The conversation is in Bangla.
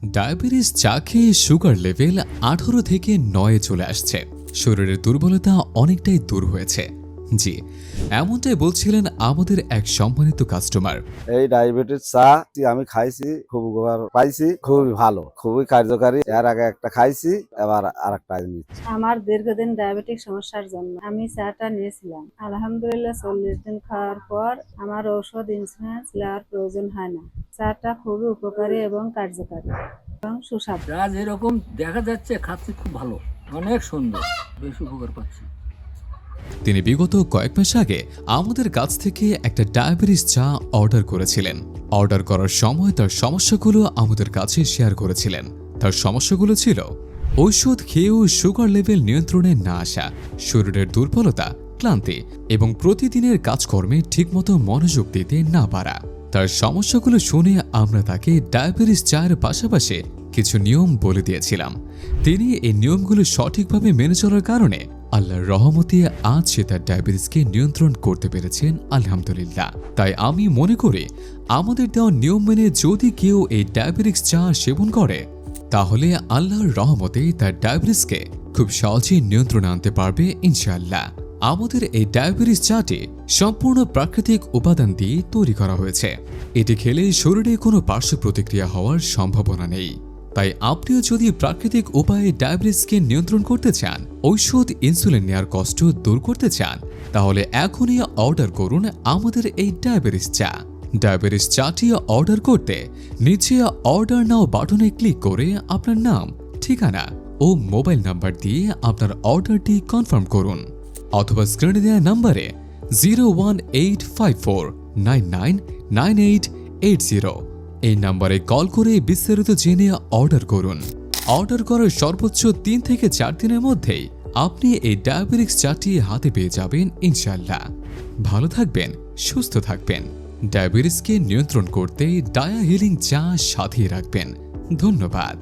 ডায়াবেটিস চা খেয়ে সুগার লেভেল আঠারো থেকে নয়ে চলে আসছে। শরীরের দুর্বলতা অনেকটাই দূর হয়েছে। জি এমনটাই বলছিলেন আমাদের এক সম্মানিত কাস্টমার এই ডায়াবেটিস চা আমি খাইছি খুব উপকার পাইছি খুবই ভালো খুবই কার্যকারী। এর আগে একটা খাইছি এবার আর একটা নিচ্ছি। আমার দীর্ঘদিন ডায়াবেটিক সমস্যার জন্য আমি চাটা নিয়েছিলাম। আলহামদুলিল্লাহ চল্লিশ দিন খাওয়ার পর আমার ঔষধ ইন্স্যুরেন্স নেওয়ার প্রয়োজন হয় না। চাটা খুবই উপকারী এবং কার্যকারী এবং সুস্বাদু। যা যেরকম দেখা যাচ্ছে খাচ্ছি খুব ভালো অনেক সুন্দর বেশ উপকার পাচ্ছি। তিনি বিগত কয়েক মাস আগে আমাদের কাছ থেকে একটা ডায়াবেটিস চা অর্ডার করেছিলেন। অর্ডার করার সময় তার সমস্যাগুলো আমাদের কাছে শেয়ার করেছিলেন। তার সমস্যাগুলো ছিল ঔষধ খেয়েও সুগার লেভেল নিয়ন্ত্রণে না আসা শরীরের দুর্বলতা ক্লান্তি এবং প্রতিদিনের কাজকর্মে ঠিকমতো মনোযোগ দিতে না পারা। তার সমস্যাগুলো শুনে আমরা তাকে ডায়াবেটিস চায়ের পাশাপাশি কিছু নিয়ম বলে দিয়েছিলাম। তিনি এই নিয়মগুলো সঠিকভাবে মেনে চলার কারণে আল্লাহর রহমতে আজ সে তার ডায়াবেটিসকে নিয়ন্ত্রণ করতে পেরেছেন, আলহামদুলিল্লাহ। তাই আমি মনে করি, আমাদের দেওয়া নিয়ম মেনে যদি কেউ এই ডায়াবেটিস চা সেবন করে, তাহলে আল্লাহর রহমতে তার ডায়াবেটিসকে খুব সহজেই নিয়ন্ত্রণে আনতে পারবে, ইনশাআল্লাহ। আমাদের এই ডায়াবেটিস চাটি সম্পূর্ণ প্রাকৃতিক উপাদান দিয়ে তৈরি করা হয়েছে। এটি খেলে শরীরে কোনো পার্শ্ব প্রতিক্রিয়া হওয়ার সম্ভাবনা নেই। তাই আপনিও যদি প্রাকৃতিক উপায়ে ডায়াবেটিসকে নিয়ন্ত্রণ করতে চান, ঔষধ, ইনসুলিন নেওয়ার কষ্ট দূর করতে চান, তাহলে এখনই অর্ডার করুন আমাদের এই ডায়াবেটিস চা। ডায়াবেটিস চাটি অর্ডার করতে নিচে অর্ডার নাও বাটনে ক্লিক করে আপনার নাম, ঠিকানা ও মোবাইল নাম্বার দিয়ে আপনার অর্ডারটি কনফার্ম করুন। অথবা স্ক্রিনে দেওয়া নাম্বারে zero one eight five four nine nine nine eight eight zero এই নাম্বারে কল করে বিস্তারিত জেনে অর্ডার করুন। অর্ডার করার সর্বোচ্চ তিন থেকে চার দিনের মধ্যেই আপনি এই ডায়াবেটিক্স চাটি হাতে পেয়ে যাবেন ইনশাল্লাহ ভালো থাকবেন, সুস্থ থাকবেন। ডায়াবেটিসকে নিয়ন্ত্রণ করতে ডায়া হিলিং চা সাথে রাখবেন। ধন্যবাদ।